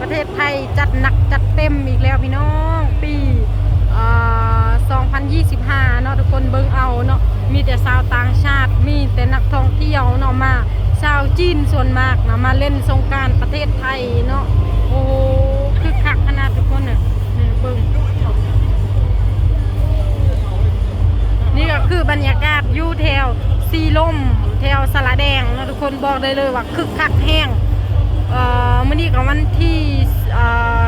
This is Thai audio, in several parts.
ประเทศไทยจัดหนักจัดเต็มอีกแล้วพี่น้องปีเอ่อ2025 เนาะทุกคนเบิ่งเอาเนาะมีแต่ชาวต่างชาติ มีแต่นักท่องเที่ยวเนาะมาชาวจีนส่วนมากนะมาเล่นสงการประเทศไทยเนาะโอ้คือคักขนาดทุกคนน่ะนี่เบิ่งนี่ก็คือบรรยากาศอยู่แถวซีลมแถวสระแดงเนาะทุกคนบอกได้เลยว่าคึกคักแห้ง เอ่อมื้อนี้ก็วันที่เอ่อ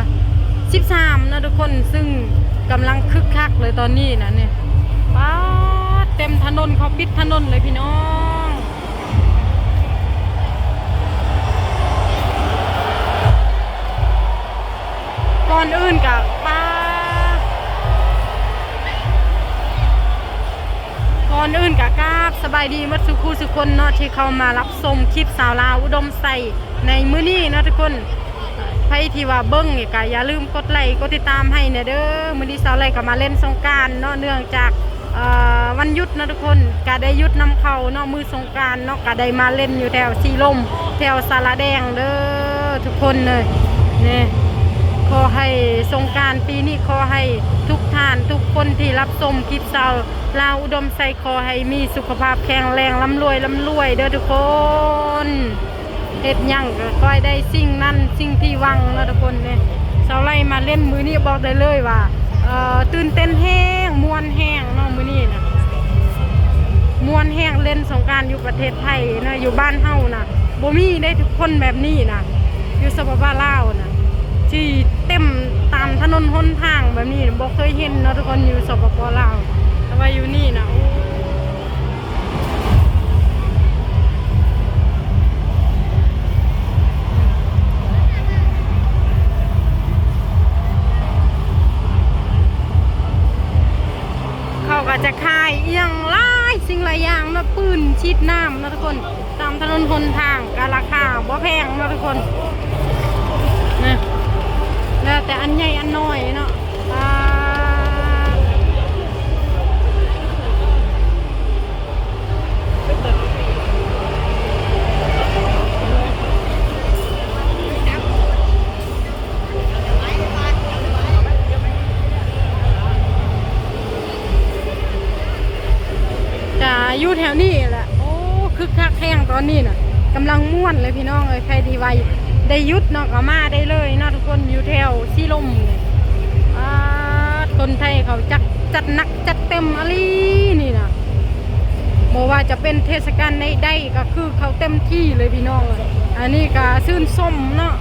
13นาะทุกคนซึ่งกำลังคึกคักเลยตอนนี้นะเนี่ยป้าเต็มถนนเขาปิดถนนเลยพี่น้องก่อนอื่นกับป้าก่อนอื่นกะกาบสบายดีมัดสุคูสุคนเนาะที่เขามารับชมคลิปสาวลาวอุดมใส่ ในมื้อนี้เนาะทุกคนใครที่ว่าเบิ้งนี่ยก็อย่าลืมกดไลค์กดติดตามให้เนี่ยเด้อมื้อนี้สาวไลก็มาเล่นสงการเนาะเนื่องจากวันหยุดนะทุกคนก็ได้หยุดนำเขาเนาะมือสงการเนาะก็ได้มาเล่นอยู่แถวสีลม แถวสาระแดงเด้อทุกคนเลยนี่ขอให้สงการปีนี้ขอให้ทุกท่านทุกคนที่รับชมคลิปเราลาวอุดมใส่ขอให้มีสุขภาพแข็งแรงร่ำรวยร่ำรวยเด้อทุกคน เฮ็ดยังก็ค่อยได้สิ่งนั้นสิ่งที่วังเนาะทุกคนเนี่ยสาไล่มาเล่นมือนี้บอกได้เลยว่าเอ่อตื่นเต้นแห้งมวนแห้งเนาะมือนี้นะมวนแห้งเล่นสงการอยู่ประเทศไทยนะอยู่บ้านเฮานะบ่มีได้ทุกคนแบบนี้นะอยู่สปปลาวนะที่เต็มตามถนนหนทางแบบนี้บ่เคยเห็นเนาะทุกคนอยู่สปปลาว ตามถนนหนทางการาคาบ่แพงเนาะทุกคนนะแล้วแต่อันใหญ่อันน้อยเนาะจะอยู่แถวนี้ อนนี้น่ะกำลังม่วนเลยพี่น้องเลยใครดีไวได้ยุดเนาะก็มาได้เลยเนาะทุกคนอยู่แถวซีลมเนี่ยคนไทยเขาจัดจัดหนักจัดเต็มอะไรนี่นะโมว่าจะเป็นเทศกาลใดๆก็คือเขาเต็มที่เลยพี่น้องเลยอันนี้ก็ซื่นส้มเนาะ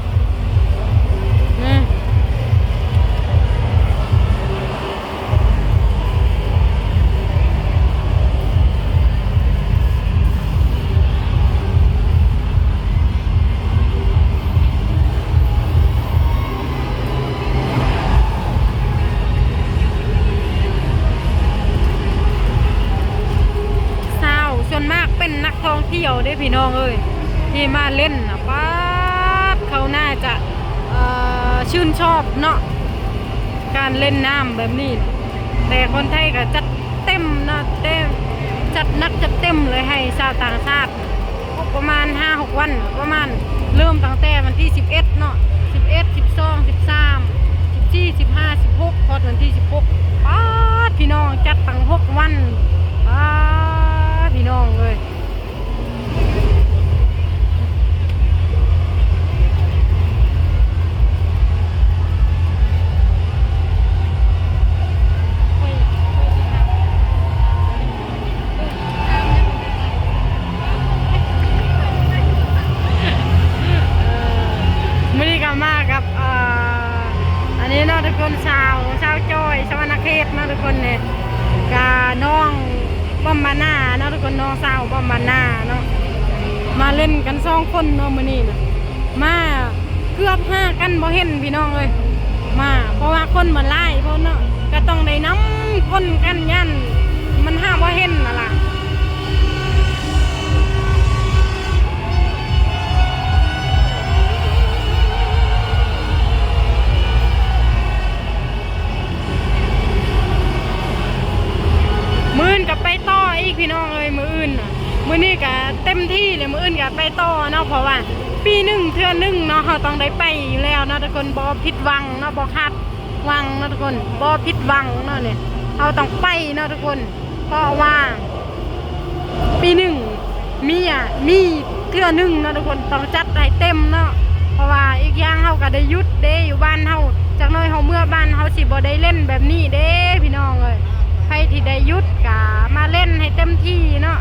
พี่น้องเอ้ยที่มาเล่นนะป้าดเขาน่าจะชื่นชอบเนาะการเล่นน้ำแบบนี้ แต่คนไทยก็จัดเต็มนะเต็มจัดนักจัดเต็มเลยให้ชาวต่างชาติประมาณ 5-6 วัน ประมาณเริ่มตั้งแต่วันที่ 11 เนาะ11 12 13 14 15 16พอดวันที่ 16ป้าดพี่น้องจัดตั้ง 6 วัน กคนน้องสาวบอมาหน่าเนาะมาเล่นกันสองคนเนาะมื้อนี้นะมาเกือบห้ากันบ่เห็นพี่น้องเลยมา เพราะว่าคนมันไล่เพราะเนาะก็ต้องได้น้ำคนกันยันมันห้าบ่เห็นน่ะล่ะ ปีหนึ่งเทื่อหนึ่งเนาะเราต้องได้ไปอยู่แล้วเนาะทุกคนบ่ผิดวังเนาะบ่คาดวังเนาะทุกคนบ่ผิดวังเนาะเนี่ยเราต้องไปเนาะทุกคนเพราะว่า ปีหนึ่งมีอะมีเทื่อหนึ่งเนาะทุกคนต้องจัดให้เต็มเนาะเพราะว่าอีกอย่างเฮาก็ได้ยุดเด้อยู่บ้านเฮาจากน้อยเฮาเมื่อบ้านเฮาสิบ่ได้เล่นแบบนี้เด้พี่น้องเอ้ยใครที่ได้หยุดก็มาเล่นให้เต็มที่เนาะ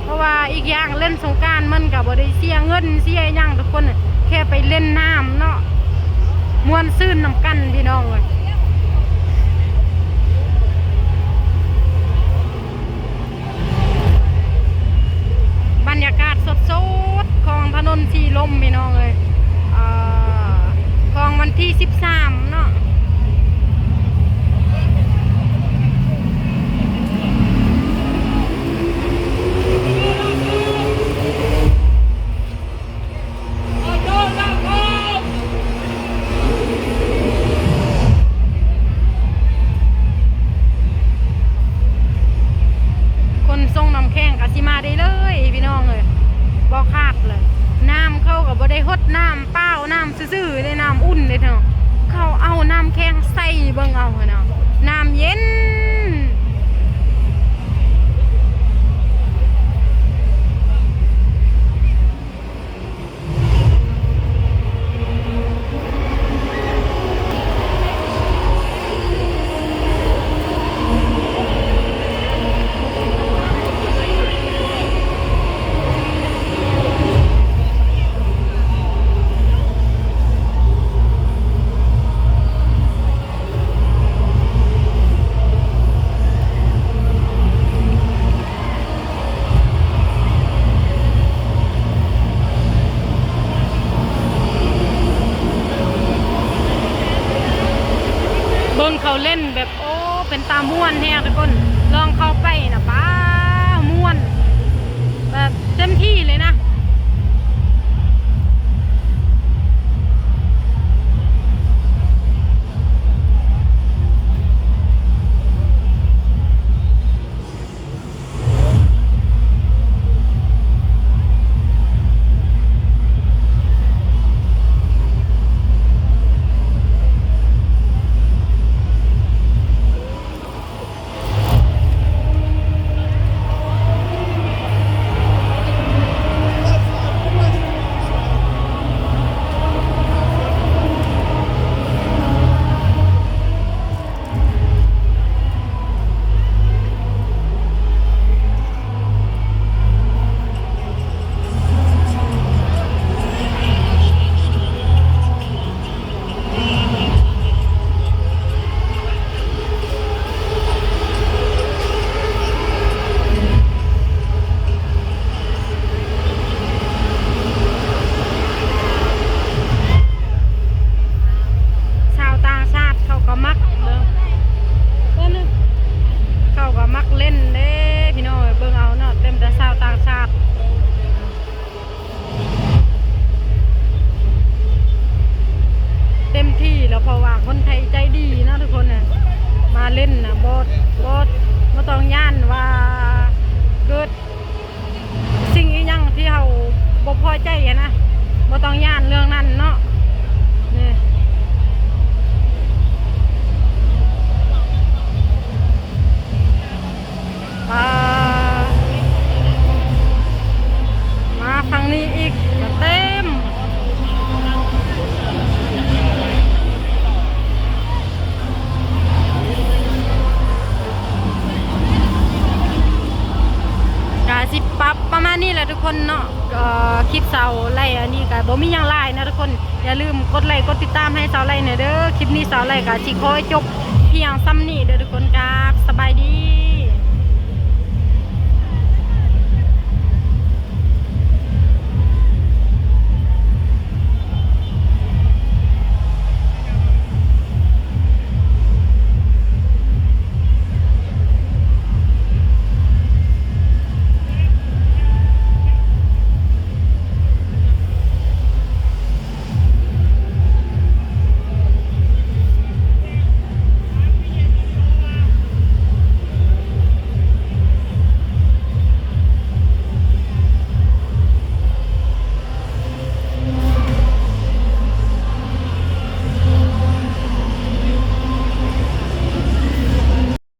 เพ ราะว่าอีกอย่างเล่นสงการมันกับบริเสียเงินเสียหยังทุกคนแค่ไปเล่นน้ำเนาะมวนซื่นน้ำกันพี่น้องเลย แล้วเพราะว่าคนไทยใจดีเนาะทุกคนน่ะมาเล่นนะบดบดบ่ต้องย่านว่าเกิดสิ่งอีหยังที่เขาบ่พอใจนะบ่ต้องย่านเรื่องนั้นเนาะ มาณนี้แหละทุกคนเนาะคลิปเสาไล่อันนี้กับ่มียังไล่นะทุกคนอย่าลืมกดไลค์กดติดตามให้เสาไล่หน่อยเด้อคลิปนี้เสาไล่กับชิคอจบเพียงซ้ำนี้เด้อทุกคนครับสบายดี